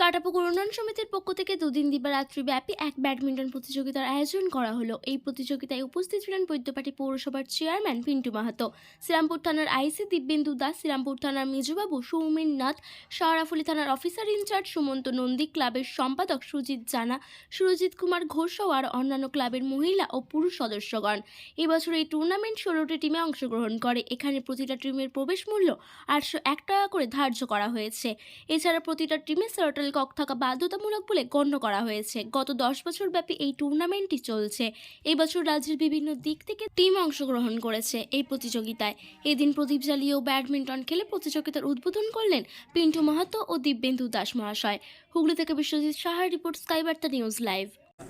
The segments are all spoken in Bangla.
কাটাপুকুর উন্নয়ন সমিতির পক্ষ থেকে দুদিন দিবারাত্রি ব্যাপী এক ব্যাডমিন্টন প্রতিযোগিতার আয়োজন করা হলো। এই প্রতিযোগিতায় উপস্থিত ছিলেন বৈদ্যপাটি পৌরসভার চেয়ারম্যান পিন্টু মাহাতো, শ্রীরামপুর থানার আইসি দিব্যেন্দু দাস, শ্রীরামপুর থানার মেজবাবু সৌমেন নাথ শাহরাফুলি থানার অফিসার ইনচার্জ সুমন্ত নন্দী, ক্লাবের সম্পাদক সুজিত জানা, সুরজিৎ কুমার ঘোষ আর অন্যান্য ক্লাবের মহিলা ও পুরুষ সদস্যগণ। এবছর এই টুর্নামেন্ট ষোলোটি টিমে অংশগ্রহণ করে। এখানে প্রতিটা টিমের প্রবেশ মূল্য আটশো এক টাকা করে ধার্য করা হয়েছে। এছাড়া প্রতিটা টিমে সার্টেল কক থাকা বাধ্যতামূলক বলে গণ্য করা হয়েছে। গত দশ বছর ব্যাপী এই টুর্নামেন্টটি চলছে। এই বছর রাজ্যের বিভিন্ন দিক থেকে টিম অংশগ্রহণ করেছে এই প্রতিযোগিতায়। এদিন প্রদীপ জ্বালিয়েও ব্যাডমিন্টন খেলে প্রতিযোগিতার উদ্বোধন করলেন পিন্টু মাহাতো ও দিব্যেন্দু দাস মহাশয়। হুগলি থেকে বিশ্বজিৎ সাহার রিপোর্ট স্কাই বার্তা নিউজ লাইভ।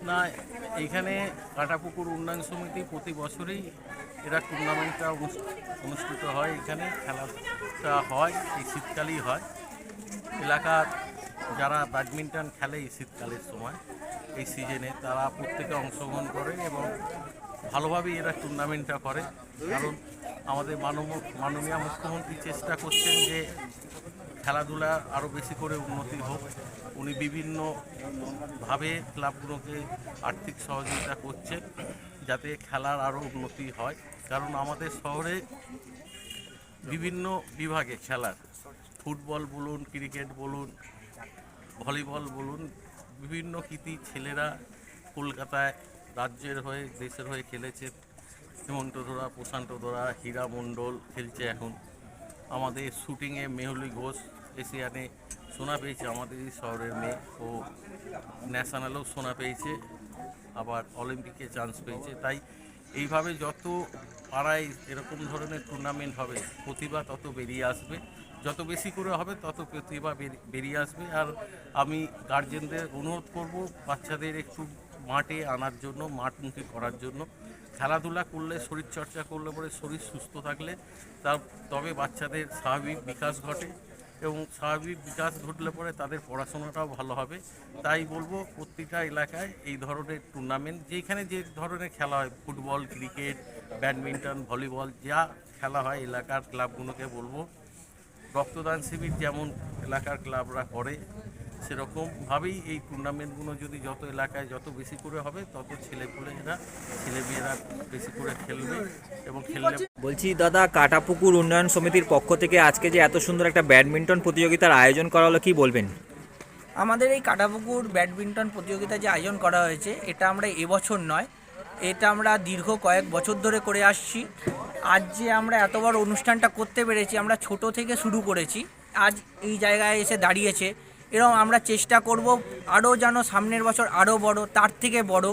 না, এখানে কাটাপুকুর উন্নয়ন সমিতি প্রতি বছরই এরা টুর্নামেন্টটা অনুষ্ঠিত হয়। এখানে খেলাটা হয়, এই শীতকালেই হয়। এলাকার যারা ব্যাডমিন্টন খেলে এই শীতকালের সময়, এই সিজনে তারা প্রত্যেকে অংশগ্রহণ করে এবং ভালোভাবেই এরা টুর্নামেন্টটা করে। কারণ আমাদের মানব, মাননীয় মুখ্যমন্ত্রী চেষ্টা করছেন যে খেলাধুলা আরও বেশি করে উন্নতি হোক। উনি বিভিন্নভাবে ক্লাবগুলোকে আর্থিক সহযোগিতা করছেন যাতে খেলার আরও উন্নতি হয়। কারণ আমাদের শহরে বিভিন্ন বিভাগে খেলার, ফুটবল বলুন, ক্রিকেট বলুন ভলিবল বলুন, বিভিন্ন কৃতি ছেলেরা কলকাতায় রাজ্যের হয়ে, দেশের হয়ে খেলেছে। হেমন্ত ধরা, প্রশান্ত ধরা, হীরা মণ্ডল খেলছে এখন। আমাদের শুটিংয়ে মেহুলি ঘোষ এশিয়ানে সোনা পেয়েছে, আমাদের শহরের মেয়ে। ও ন্যাশনালেও সোনা পেয়েছে, আবার অলিম্পিকে চান্স পেয়েছে। তাই এইভাবে যত পাড়ায় এরকম ধরনের টুর্নামেন্ট হবে, প্রতিভা তত বেরিয়ে আসবে। যত বেশি করে হবে, তত প্রতিভা বেরিয়ে আসবে। আর আমি গার্জেনদের অনুরোধ করব, বাচ্চাদের একটু মাঠে আনার জন্য, মাঠমুখী করার জন্য। খেলাধুলা করলে, শরীরচর্চা করলে পরে শরীর সুস্থ থাকলে, তার, তবে বাচ্চাদের স্বাভাবিক বিকাশ ঘটে এবং স্বাভাবিক বিকাশ ঘটলে পরে তাদের পড়াশোনাটাও ভালো হবে। তাই বলব, প্রতিটা এলাকায় এই ধরনের টুর্নামেন্ট যেখানে যে ধরনের খেলা হয়, ফুটবল, ক্রিকেট, ব্যাডমিন্টন, ভলিবল, যা খেলা হয় এলাকার ক্লাবগুলোকে বলব রক্তদান শিবির যেমন এলাকার ক্লাবরা করে সেরকমভাবেই এই টুর্নামেন্টগুলো যদি যত এলাকায় যত বেশি করে হবে তত ছেলেপুলেরা ছেলেমেয়েরা বেশি করে খেলবে এবং খেললে বলছি দাদা কাটাপুকুর উন্নয়ন সমিতির পক্ষ থেকে আজকে যে এত সুন্দর একটা ব্যাডমিন্টন প্রতিযোগিতার আয়োজন করা হলো কি বলবেন? আমাদের এই কাটাপুকুর ব্যাডমিন্টন প্রতিযোগিতা যে আয়োজন করা হয়েছে এটা আমরা এবছর নয় এটা আমরা দীর্ঘ কয়েক বছর ধরে করে আসছি। আজ যে আমরা এত বড় অনুষ্ঠানটা করতে পেরেছি, আমরা ছোট থেকে শুরু করেছি, আজ এই জায়গায় এসে দাঁড়িয়েছে। এরকম আমরা চেষ্টা করব আরও যেন সামনের বছর আরও বড়, তার থেকে বড়।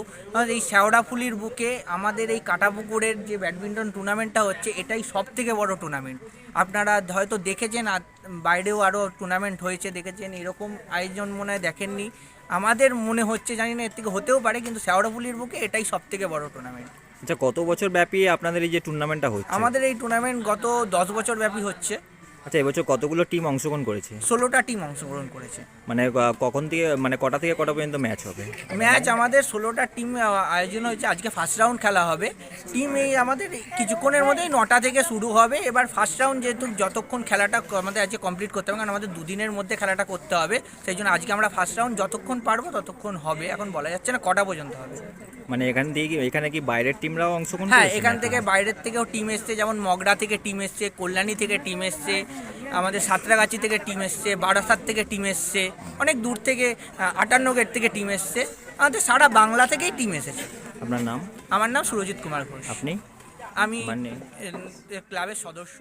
এই শ্যাওড়াফুলির বুকে আমাদের এই কাটাপুকুরের যে ব্যাডমিন্টন টুর্নামেন্টটা হচ্ছে, এটাই সব থেকে বড় টুর্নামেন্ট। আপনারা হয়তো দেখেছেন আর বাইরেও আরও টুর্নামেন্ট হয়েছে, দেখেছেন, এরকম আয়োজন মনে হয় দেখেননি। আমাদের মনে হচ্ছে, জানি না, এর থেকে হতেও পারে, কিন্তু শ্যাওড়াফুলির বুকে এটাই সব থেকে বড় টুর্নামেন্ট। আচ্ছা কত বছর ব্যাপী আপনাদের এই যে টুর্নামেন্টটা হচ্ছে? আমাদের এই টুর্নামেন্ট গত দশ বছর ব্যাপী হচ্ছে। আচ্ছা এবছর কতগুলো টিম অংশগ্রহণ করেছে? ষোলোটা টিম অংশগ্রহণ করেছে। মানে কখন থেকে মানে কটা থেকে কটা পর্যন্ত ম্যাচ হবে? ম্যাচ আমাদের ষোলোটা টিম আয়োজন হয়েছে। আজকে ফার্স্ট রাউন্ড খেলা হবে। টিম এই আমাদের কিছুক্ষণের মধ্যেই নটা থেকে শুরু হবে। এবার ফার্স্ট রাউন্ড যেহেতু যতক্ষণ খেলাটা আমাদের আজকে কমপ্লিট করতে হবে কারণ আমাদের দুদিনের মধ্যে খেলাটা করতে হবে। সেই জন্য আজকে আমরা ফার্স্ট রাউন্ড যতক্ষণ পারব ততক্ষণ হবে। এখন বলা যাচ্ছে না কটা পর্যন্ত হবে। মানে এখান থেকে কি এখানে কি বাইরের টিমরাও অংশগ্রহণ হ্যাঁ এখান থেকে বাইরের থেকেও টিম এসছে। যেমন মগরা থেকে টিম এসছে কল্যাণী থেকে টিম এসছে। আমাদের সাঁতরাগাছি থেকে টিম এসছে বারাসাত থেকে টিম এসছে অনেক দূর থেকে আটান্ন গেট থেকে টিম এসছে। আমাদের সারা বাংলা থেকেই টিম এসেছে। আপনার নাম? আমার নাম সুরজিৎ কুমার ঘোষ। আপনি? আমি? ক্লাবের সদস্য।